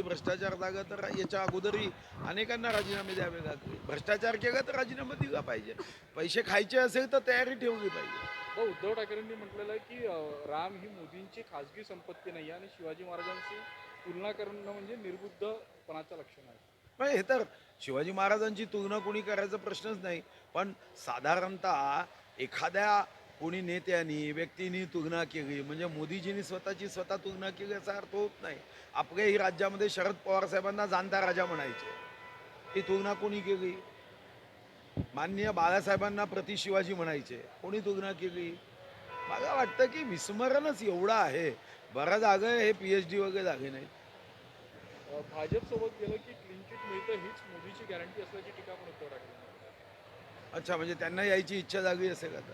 भ्रष्टाचार झाला तर याच्या अगोदरही अनेकांना राजीनामे द्यावे लागले. भ्रष्टाचार केला तर राजीनामा दिला पाहिजे. पैसे खायचे असेल तर तयारी ठेवली पाहिजे. भाऊ उद्धव ठाकरेंनी म्हटलेलं आहे की राम ही मोदींची खासगी संपत्ती नाही आणि शिवाजी महाराजांशी तुलना करणं म्हणजे निर्बुद्धपणाचं लक्षण आहे. पण हे तर शिवाजी महाराजांची तुलना कोणी करायचा प्रश्नच नाही. पण साधारणतः एखाद्या कोणी नेत्यांनी व्यक्तींनी तुलना केली. म्हणजे मोदीजींनी स्वतःची स्वतः तुलना केली याचा अर्थ होत नाही. आपल्याही राज्यामध्ये शरद पवार साहेबांना जाणता राजा म्हणायचे. ही तुलना कोणी केली? माननीय बाळासाहेबांना प्रति शिवाजी म्हणायचे. कोणी तुलना केली? मला वाटतं की विस्मरणच एवढं आहे. बऱ्याच जागा हे पी एच डी वगैरे जागे नाहीत. अं, भाजपसोबत गेलं की क्लीन चिट मिळतं हीच मोदीची गॅरंटी असल्याची टीका पण अच्छा म्हणजे त्यांना यायची इच्छा झाली असेल आता.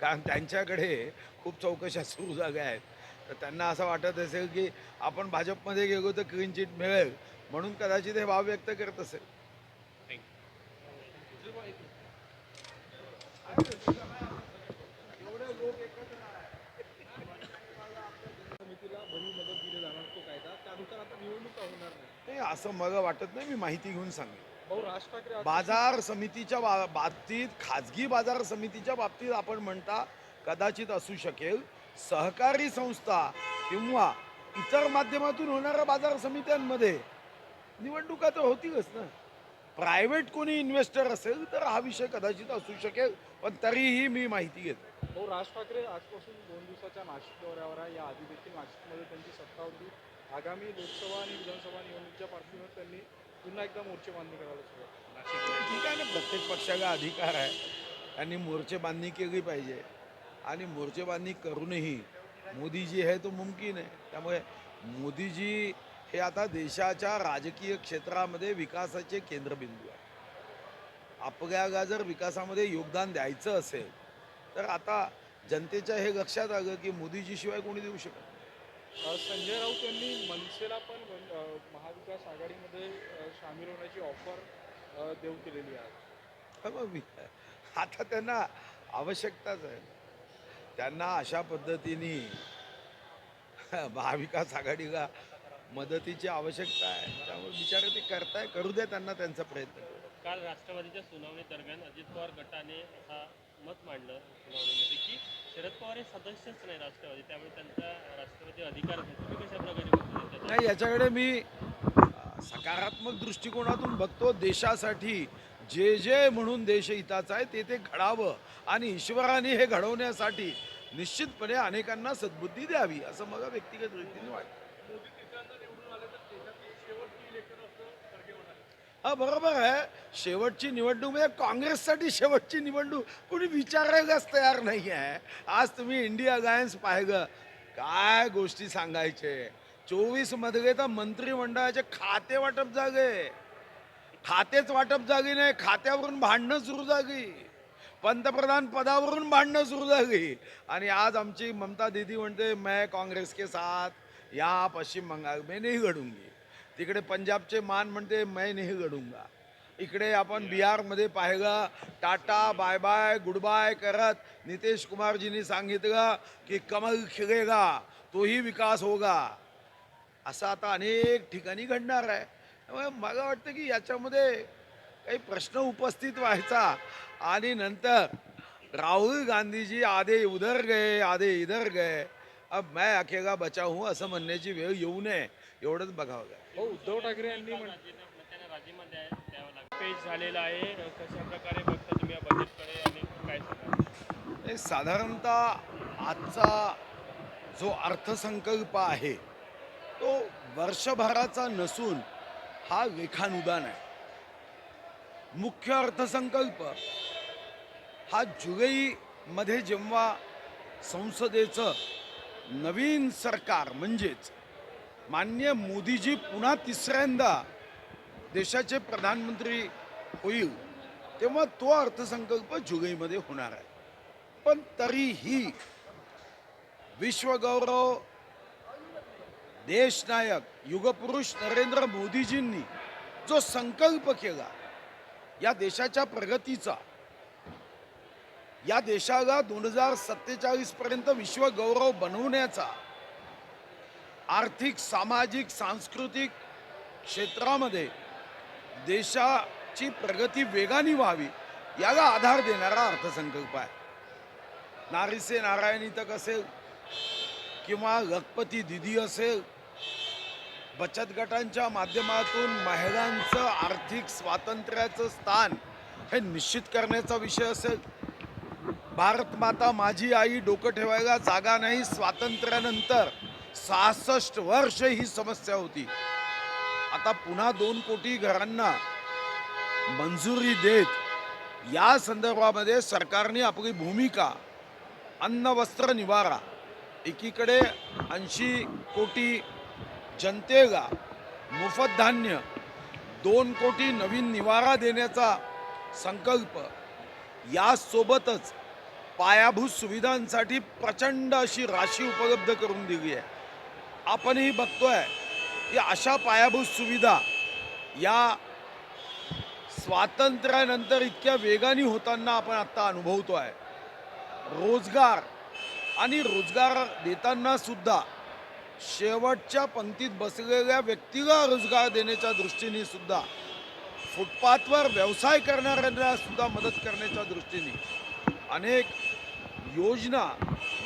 कारण त्यांच्याकडे खूप चौकशा सुरू झाल्या आहेत. तर त्यांना असं वाटत असेल की आपण भाजपमध्ये गेलो तर क्लीन चिट मिळेल म्हणून कदाचित हे भाव व्यक्त करत असेल. असं मला वाटत नाही मी माहिती घेऊन सांगेन. बाजार समितीच्या बा- बाबतीत खाजगी बाजार समितीच्या बाबतीत आपण म्हणता कदाचित असू शकेल. सहकारी संस्था किंवा इतर माध्यमातून होणाऱ्या बाजार समित्यांमध्ये निवडणुका तर होतीलच ना. प्रायव्हेट कोणी इन्व्हेस्टर असेल तर हा विषय कदाचित असू शकेल पण तरीही मी माहिती घेतो. भाऊ राज ठाकरे आजपासून दोन दिवसाच्या नाशिक दौऱ्यावर आहे. या आधी देखील नाशिकमध्ये त्यांची सत्ता होती. आगामी लोकसभा आणि विधानसभा निवडणुकीच्या पार्श्वभूमीवर त्यांनी पुन्हा एकदा मोर्चे बांधणी करायला सुरुवात. ठीक आहे ना प्रत्येक पक्षाला अधिकार आहे. त्यांनी मोर्चे बांधणी केली पाहिजे. आणि मोर्चे बांधणी करूनही मोदीजी हे तो मुमकिन आहे. त्यामुळे मोदीजी हे आता देशाच्या राजकीय क्षेत्रामध्ये विकासाचे केंद्रबिंदू आहे. आपल्याला जर विकासामध्ये योगदान द्यायचं असेल तर आता जनतेच्या हे लक्षात आलं की मोदीजीशिवाय कोणी देऊ शकत संजय राऊत यांनी मनसेला पण महाविकास आघाडीमध्ये सामील होण्याची ऑफर देऊ केलेली आहे. हा आता त्यांना आवश्यकताच आहे. त्यांना अशा पद्धतीने महाविकास आघाडीला मदतीची आवश्यकता आहे. त्यामुळे बिचारे ते करताय करू द्या त्यांना त्यांचा प्रयत्न. काल राष्ट्रवादीच्या सुनावणी दरम्यान अजित पवार गटाने असा मत मांडलं सुनावणीमध्ये की शरद पवार हे सदस्यच नाही राष्ट्रवादी त्यामुळे त्यांचा राष्ट्रवादी अधिकार तुम्ही कशा प्रकारे नाही याच्याकडे मी सकारात्मक दृष्टिकोनातून बघतो देशासाठी जे जे म्हणून देश हिताचं आहे ते ते घडावं आणि ईश्वराने हे घडवण्यासाठी निश्चितपणे अनेकांना सद्बुद्धी द्यावी असं मला व्यक्तिगत रीतीने वाटतं. हा बरोबर आहे. शेवटची निवडणूक म्हणजे काँग्रेससाठी शेवटची निवडणूक. कोणी विचारायलाच तयार नाही आहे. आज तुम्ही इंडिया अलायन्स पाहिलं. काय गोष्टी सांगायचे? चोवीसमध्ये तर मंत्रिमंडळाचे खाते वाटप जागे. खातेच वाटप जागी नाही. खात्यावरून भांडणं सुरू जागी. पंतप्रधान पदावरून भांडणं सुरू झाली आणि आज आमची ममता दीदी म्हणते मैं काँग्रेस के साथ या पश्चिम बंगाल में नहीं घडूंगी तिकडे पंजाबचे मान म्हणते मैं नहीं लढूंगा इकडे आपण बिहारमध्ये पाहिलं tata bye bye goodbye करत नितेश कुमारजींनी सांगितलं की कमल खिळेगा तोही विकास होगा. असं आता अनेक ठिकाणी घडणार आहे. त्यामुळे मला वाटतं की याच्यामध्ये काही प्रश्न उपस्थित व्हायचा. आणि नंतर राहुल गांधीजी आधे उधर गए आधे इधर गए अब मैं अकेला बचा हूँ असं म्हणण्याची वेळ येऊ नये. एवढंच बघावं भाऊ उद्धव ठाकरे यांनी पेश झालेला आहे. कशा प्रकारे बघता तुम्ही या बजेटकडे आणि काय सांगाल? हे साधारणतः आजचा जो अर्थसंकल्प आहे तो वर्षभराचा नसून हा लेखानुदान आहे. मुख्य अर्थसंकल्प हा जुलैमध्ये जेव्हा संसदेचं नवीन सरकार म्हणजेच मान्य मोदीजी पुन्हा तिसऱ्यांदा देशाचे प्रधानमंत्री होईल तेव्हा तो अर्थसंकल्प जुलैमध्ये होणार आहे. पण तरीही विश्वगौरव देशनायक युगपुरुष नरेंद्र मोदीजींनी जो संकल्प केला या देशाच्या प्रगतीचा या देशाला दोन हजार सत्तेचाळीस पर्यंत विश्वगौरव बनवण्याचा आर्थिक सामाजिक सांस्कृतिक क्षेत्रामध्ये देशाची प्रगती वेगाने व्हावी याला आधार देणारा अर्थसंकल्प आहे. नारीसे नारायणीतक नारायणी तक असेल किंवा लखपती दिदी असेल बचत गटांच्या माध्यमातून महिलांचं आर्थिक स्वातंत्र्याचं स्थान हे निश्चित करण्याचा विषय असेल. भारत माता माझी आई डोकं ठेवायला जागा नाही स्वातंत्र्यानंतर सहासष्ट वर्ष ही समस्या होती. आता पुन्हा दोन कोटी घरांना मंजुरी देत या संदर्भामध्ये सरकारने आपली भूमिका अन्न वस्त्र निवारा एकीकडे ऐंशी कोटी जनतेला मोफत धान्य दोन कोटी नवीन निवारा देण्याचा संकल्प यासोबतच पायाभूत सुविधांसाठी प्रचंड अशी राशी उपलब्ध करून दिली आहे. आपणही बघतोय की अशा पायाभूत सुविधा या स्वातंत्र्यानंतर इतक्या वेगाने होताना आपण आत्ता अनुभवतो आहे रोजगार आणि रोजगार देताना सुद्धा शेवटच्या पंक्तीत बसलेल्या व्यक्तीला रोजगार देण्याच्या दृष्टीने सुद्धा फुटपाथवर व्यवसाय करणाऱ्यांना सुद्धा मदत करण्याच्या दृष्टीने अनेक योजना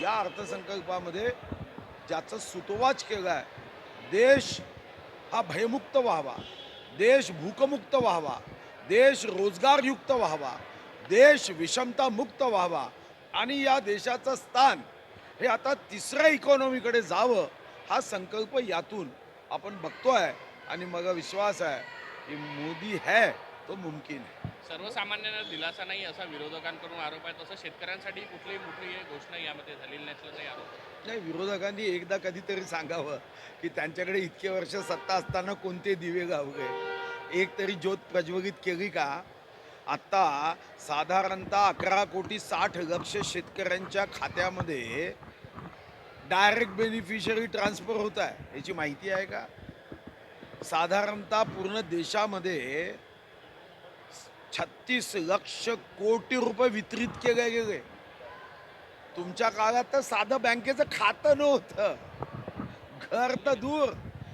या अर्थसंकल्पामध्ये ज्याचं सुतोवाच केलं आहे देश हा भयमुक्त व्हावा. देश भूकमुक्त व्हावा. देश रोजगारयुक्त व्हावा. देश विषमतामुक्त व्हावा. आणि या देशाचं स्थान हे आता तिसऱ्या इकॉनॉमीकडे जावं हा संकल्प यातून आपण बघतो आहे आणि मला विश्वास आहे की मोदी है तो मुमकिन है. सर्वसामान्यांना दिलासा नाही असा विरोधकांकडून आरोप आहे. तसं शेतकऱ्यांसाठी कुठलीही मोठी घोषणा यामध्ये झालेली नसल्याचाही आरोप. नाही विरोधकांनी एकदा कधीतरी सांगावं की त्यांच्याकडे इतके वर्ष सत्ता असताना कोणते दिवे गावले एक तरी ज्योत प्रज्वलित केली का? आत्ता साधारणतः अकरा कोटी साठ लक्ष शेतकऱ्यांच्या खात्यामध्ये डायरेक्ट बेनिफिशरी ट्रान्सफर होत आहे. याची माहिती आहे का? साधारणतः पूर्ण देशामध्ये छत्तीस लक्ष कोटी रुपये वितरित केले गेले. तुमच्या काळात तर साधं बँकेचं खातं नव्हतं. घर तर दूर.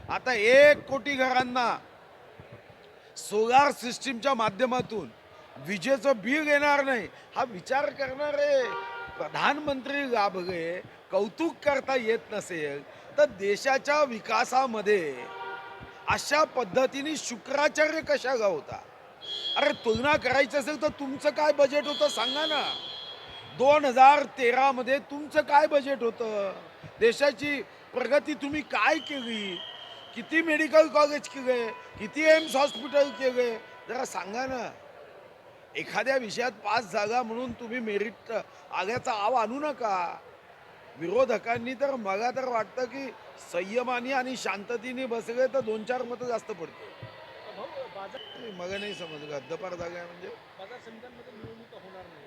आता एक कोटी घरांना. सोलार सिस्टीमच्या माध्यमातून विजेचं बिल येणार नाही हा विचार करणारे प्रधानमंत्री लाभले कौतुक करता येत नसेल तर देशाच्या विकासामध्ये अशा पद्धतीने शुक्राचार्य कशा होता? अरे तुलना करायची असेल तर तुमचं काय बजेट होतं सांगा ना. दोन हजार तेरामध्ये तुमचं काय बजेट होतं? देशाची प्रगती तुम्ही काय केली? किती मेडिकल कॉलेज केले? किती एम्स हॉस्पिटल केले? जरा सांगा ना. एखाद्या विषयात पास झाला म्हणून तुम्ही मेरिट आल्याचा आव आणू नका. विरोधकांनी तर मला तर वाटतं की संयमाने आणि शांततेने बसले तर दोन चार मतं जास्त पडतील. बाजार मला नाही समजलं हद्दपार जागा आहे म्हणजे? बाजार समित्यांमध्ये निवडणुका होणार नाही.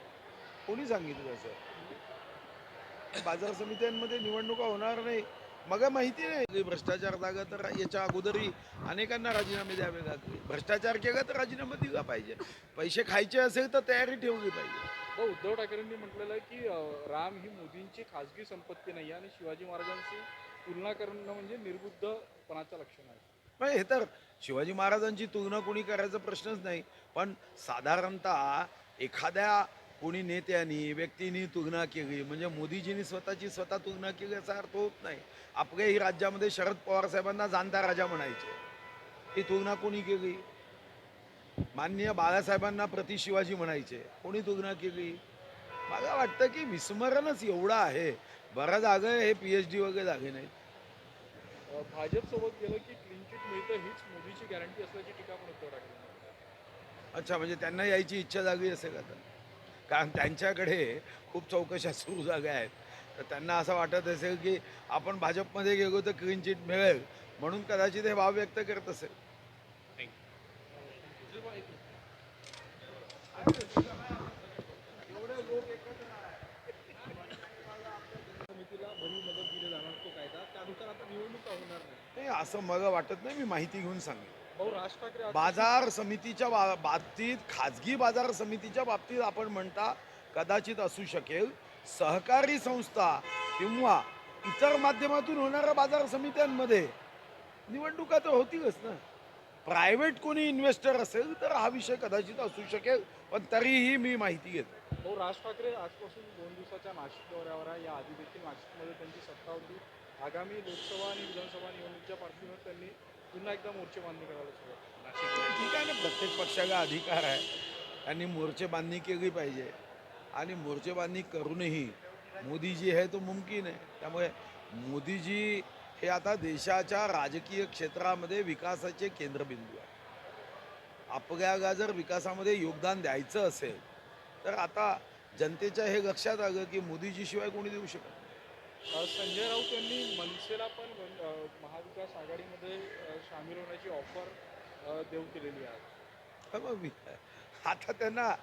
कोणी सांगितलं असं? बाजार समित्यांमध्ये निवडणुका होणार नाही. मग माहिती नाही. भ्रष्टाचार झाला तर याच्या अगोदरही अनेकांना राजीनामे द्यावे लागले. भ्रष्टाचार केला तर राजीनामा दिला पाहिजे. पैसे खायचे असेल तर तयारी ठेवली पाहिजे. भाऊ उद्धव ठाकरेंनी म्हटलेलं आहे की राम ही मोदींची खासगी संपत्ती नाही आणि शिवाजी महाराजांची तुलना करणं म्हणजे निर्बुद्धपणाचं लक्षण आहे. पण हे तर शिवाजी महाराजांची तुलना कोणी करायचा प्रश्नच नाही. पण साधारणतः एखाद्या कोणी नेत्यांनी व्यक्तींनी तुलना केली म्हणजे मोदीजींनी स्वतःची स्वतः तुलना केली याचा अर्थ होत नाही. आपल्याही राज्यामध्ये शरद पवार साहेबांना जाणता राजा म्हणायचे. ही तुलना कोणी केली? माननीय बाळासाहेबांना प्रति शिवाजी म्हणायचे. कोणी तुलना केली? मला वाटतं की विस्मरणच एवढं आहे. बरं जागं हे पी एच डी वगैरे जागे नाही भाजपसोबत गेलं की क्लीन चिट मिळतं हीच मोदीची गॅरंटी असल्याची टीका पण उद्धव ठाकरे अच्छा म्हणजे त्यांना यायची इच्छा झाली असेल आता. कारण त्यांच्याकडे खूप चौकशा सुरू झाल्या आहेत. तर त्यांना असं वाटत असेल की आपण भाजपमध्ये गेलो तर क्लीन चिट मिळेल म्हणून कदाचित हे भाव व्यक्त करत असेल. समितीला भरीव मदत दिली जाणार तो कायदा त्यानुसार आता निवडणुका होणार नाही. नाही असं मला वाटत नाही मी माहिती घेऊन सांगेन. भाऊ राज ठाकरे आज- बाजार समितीच्या बा- बाबतीत खाजगी बाजार समितीच्या बाबतीत आपण म्हणता कदाचित असू शकेल. सहकारी संस्था किंवा इतर माध्यमातून होणाऱ्या बाजार समित्यांमध्ये निवडणुका तर होतीलच ना. प्रायव्हेट कोणी इन्व्हेस्टर असेल तर हा विषय कदाचित असू शकेल पण तरीही मी माहिती घेतो. भाऊ राज ठाकरे आजपासून दोन दिवसाच्या नाशिक दौऱ्यावर आहे. या आधी देखील नाशिकमध्ये त्यांची सत्ता होती. आगामी लोकसभा आणि विधानसभा निवडणुकीच्या पार्श्वभूमीवर त्यांनी पुन्हा एकदा मोर्चे बांधणी करायला सुरुवात. ठीक आहे ना प्रत्येक पक्षाचा अधिकार आहे. त्यांनी मोर्चेबांधणी केली पाहिजे. आणि मोर्चेबांधणी करूनही मोदीजी हे तो मुमकिन आहे. त्यामुळे मोदीजी हे आता देशाच्या राजकीय क्षेत्रामध्ये विकासाचे केंद्रबिंदू आहे. आपल्याला जर विकासामध्ये योगदान द्यायचं असेल तर आता जनतेच्या हे लक्षात आलं की मोदीजीशिवाय कोणी देऊ शकत संजय राऊत यांनी मनसेला पण महाविकास आघाडीमध्ये सामील होण्याची ऑफर देऊ केलेली आहे. हा मग मी आता त्यांना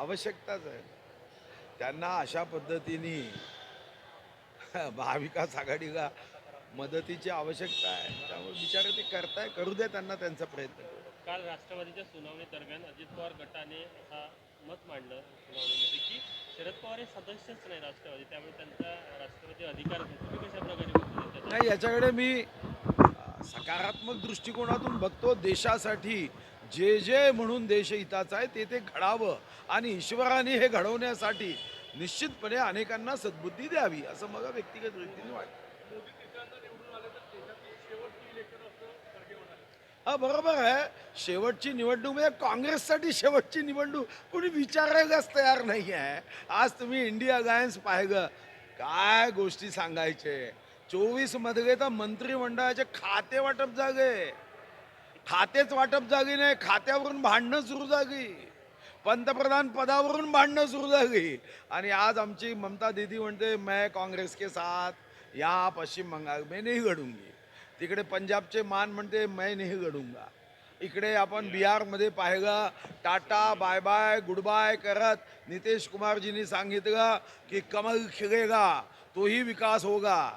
आवश्यकताच आहे. त्यांना अशा पद्धतीने महाविकास आघाडीला मदतीची आवश्यकता आहे. त्यामुळे बिचारे ते करताय करू द्या त्यांना त्यांचा प्रयत्न. काल राष्ट्रवादीच्या सुनावणी दरम्यान अजित पवार गटाने असा मत मांडलं सुनावणीमध्ये की शरद पवार हे सदस्यच नाही राष्ट्रवादी त्यामुळे त्यांचा राष्ट्रवादी अधिकार कशा प्रकारे? नाही याच्याकडे मी सकारात्मक दृष्टिकोनातून बघतो देशासाठी जे जे म्हणून देशहिताचं आहे ते ते घडावं आणि ईश्वराने हे घडवण्यासाठी निश्चितपणे अनेकांना सद्बुद्धी द्यावी असं मला व्यक्तिगत रीतीने वाटतं. हा बरोबर आहे. शेवटची निवडणूक म्हणजे काँग्रेससाठी शेवटची निवडणूक. कोणी विचारायलाच तयार नाही आहे आज तुम्ही इंडिया अलायन्स पाहिलं. काय गोष्टी सांगायचे. चोवीसमध्ये तर मंत्रिमंडळाचे खाते वाटप जागे. खातेच वाटप जागी नाही. खात्यावरून भांडणं सुरू जागी. पंतप्रधान पदावरून भांडणं सुरू झाली आणि आज आमची ममता दीदी म्हणते मैं काँग्रेस के साथ या पश्चिम बंगाल में नहीं लढूंगी तिकडे पंजाबचे मान म्हणते मैं नहीं घडूंगा इकडे आपण बिहारमध्ये पाहिलं tata bye bye goodbye करत नितेश कुमारजींनी सांगितलं की कमल खिळेगा तोही विकास होगा.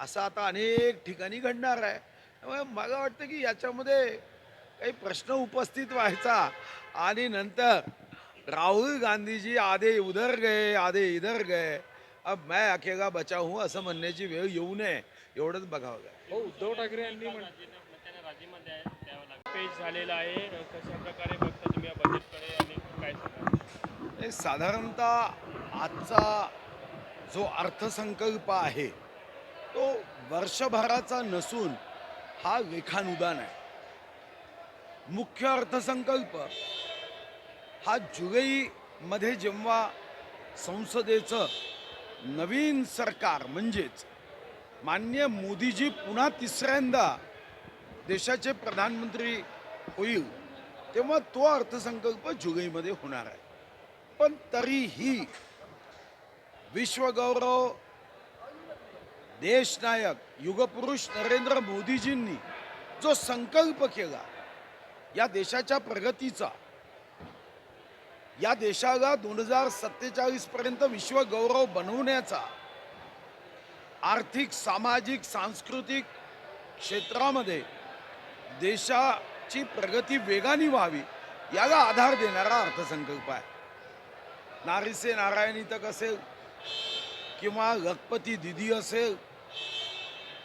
असं आता अनेक ठिकाणी घडणार आहे. त्यामुळे मला वाटतं की याच्यामध्ये काही प्रश्न उपस्थित व्हायचा. आणि नंतर राहुल गांधीजी आधे उधर गए आधे इधर गए अब मैं अकेला बचा हूँ असं म्हणण्याची वेळ येऊ नये. एवढंच बघावं भाऊ उद्धव ठाकरे यांनी राजीनामा द्यावा लागेल. पेज झालेला आहे. कशा प्रकारे बघता तुम्ही या बजेटकडे आणि काय सांगा हे साधारणतः आजचा जो अर्थसंकल्प आहे तो वर्षभराचा नसून हा लेखानुदान आहे. मुख्य अर्थसंकल्प हा जुलैमध्ये जेव्हा संसदेचं नवीन सरकार म्हणजेच मान्य मोदीजी पुन्हा तिसऱ्यांदा देशाचे प्रधानमंत्री होईल तेव्हा तो अर्थसंकल्प जुलैमध्ये होणार आहे. पण तरीही विश्वगौरव देशनायक युगपुरुष नरेंद्र मोदीजींनी जो संकल्प केला या देशाच्या प्रगतीचा या देशाला दोन हजार सत्तेचाळीस पर्यंत विश्वगौरव बनवण्याचा आर्थिक सामाजिक सांस्कृतिक क्षेत्रामध्ये देशाची प्रगती वेगाने व्हावी याला आधार देणारा अर्थसंकल्प आहे. नारीसे नारायणी तक असेल किंवा लखपती दिदी असेल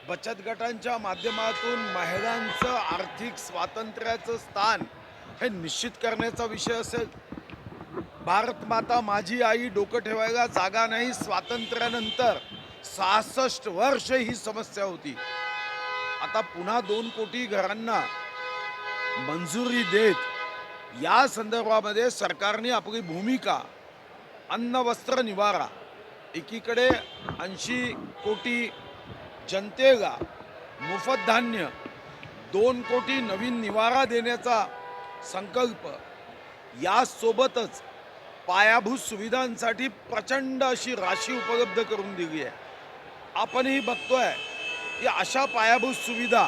बचत गटांच्या माध्यमातून महिलांचं आर्थिक स्वातंत्र्याचं स्थान हे निश्चित करण्याचा विषय असेल. भारत माता माझी आई डोकं ठेवायला जागा नाही स्वातंत्र्यानंतर सहासष्ट वर्ष ही समस्या होती. आता पुन्हा दोन कोटी घरांना मंजुरी देत या संदर्भामध्ये सरकारने आपली भूमिका अन्न वस्त्र निवारा एकीकडे ऐंशी कोटी जनतेला मोफत धान्य दोन कोटी नवीन निवारा देण्याचा संकल्प यासोबतच पायाभूत सुविधांसाठी प्रचंड अशी राशी उपलब्ध करून दिली आहे. आपणही बघतोय की अशा पायाभूत सुविधा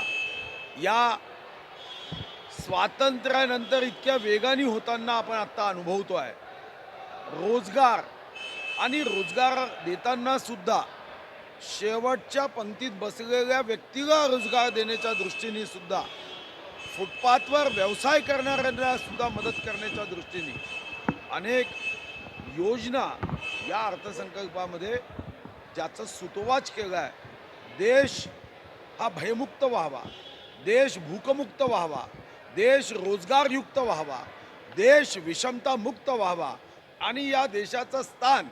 या स्वातंत्र्यानंतर इतक्या वेगाने होताना आपण आत्ता अनुभवतो आहे रोजगार आणि रोजगार देताना सुद्धा शेवटच्या पंक्तीत बसलेल्या व्यक्तीला रोजगार देण्याच्या दृष्टीने सुद्धा फुटपाथवर व्यवसाय करणाऱ्यांना सुद्धा मदत करण्याच्या दृष्टीने अनेक योजना या अर्थसंकल्पामध्ये ज्याचं सुतोवाच केलं आहे देश हा भयमुक्त व्हावा. देश भूकमुक्त व्हावा. देश रोजगारयुक्त व्हावा. देश विषमतामुक्त व्हावा. आणि या देशाचं स्थान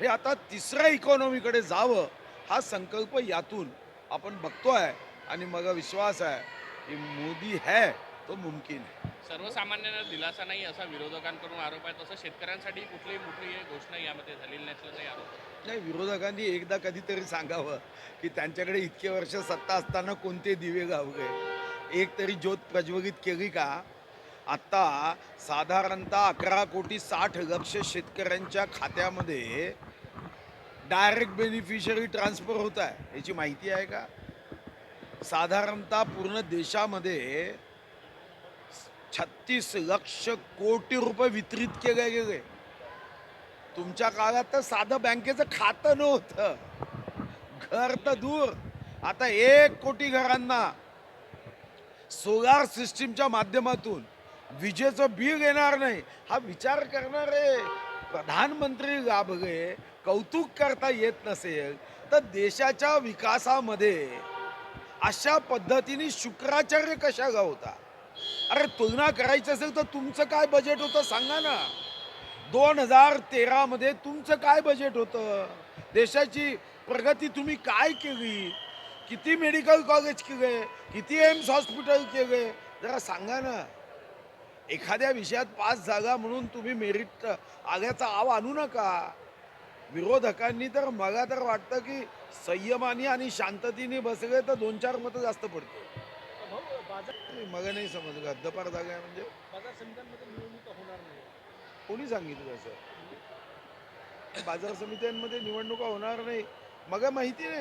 हे आता तिसऱ्या इकॉनॉमीकडे जावं हा संकल्प यातून आपण बघतो आहे आणि मग विश्वास आहे की मोदी है तो मुमकिन है. सर्वसामान्यांना दिलासा नाही असा विरोधकांकडून आरोप आहे. तसं शेतकऱ्यांसाठी कुठलीही मोठी घोषणा यामध्ये झालेली नाही आरोप नाही विरोधकांनी एकदा कधीतरी सांगावं की त्यांच्याकडे इतके वर्ष सत्ता असताना कोणते दिवे गावले एक तरी ज्योत प्रज्वलित केली का? आत्ता साधारणतः अकरा कोटी साठ लक्ष शेतकऱ्यांच्या खात्यामध्ये डायरेक्ट बेनिफिशरी ट्रान्सफर होत आहे. याची माहिती आहे का? साधारणतः पूर्ण देशामध्ये छत्तीस लक्ष कोटी रुपये वितरित केले गेले. तुमच्या काळात तर साधं बँकेचं खातं नव्हतं. घर तर दूर. आता एक कोटी घरांना सोलार सिस्टीमच्या माध्यमातून विजेचं बिल येणार नाही हा विचार करणारे प्रधानमंत्री लाभले कौतुक करता येत नसेल तर देशाच्या विकासामध्ये अशा पद्धतीने शुक्राचार्य कशा होता? अरे तुलना करायची असेल तर तुमचं काय बजेट होतं सांगा ना. दोन हजार तेरामध्ये तुमचं काय बजेट होतं? देशाची प्रगती तुम्ही काय केली? किती मेडिकल कॉलेज केले? किती एम्स हॉस्पिटल केले? जरा सांगा ना. एखाद्या विषयात पास झाला म्हणून तुम्ही मेरिट आल्याचा आव आणू नका. विरोधकांनी तर मला तर वाटतं की संयमाने आणि शांततेने बसले तर दोन चार मतं जास्त पडतील. बाजार मला नाही समजलं. हद्दपार जागा आहे म्हणजे? बाजार समित्यांमध्ये निवडणुका होणार नाही. कोणी सांगितलं असं? बाजार समित्यांमध्ये निवडणुका होणार नाही. मग माहिती नाही.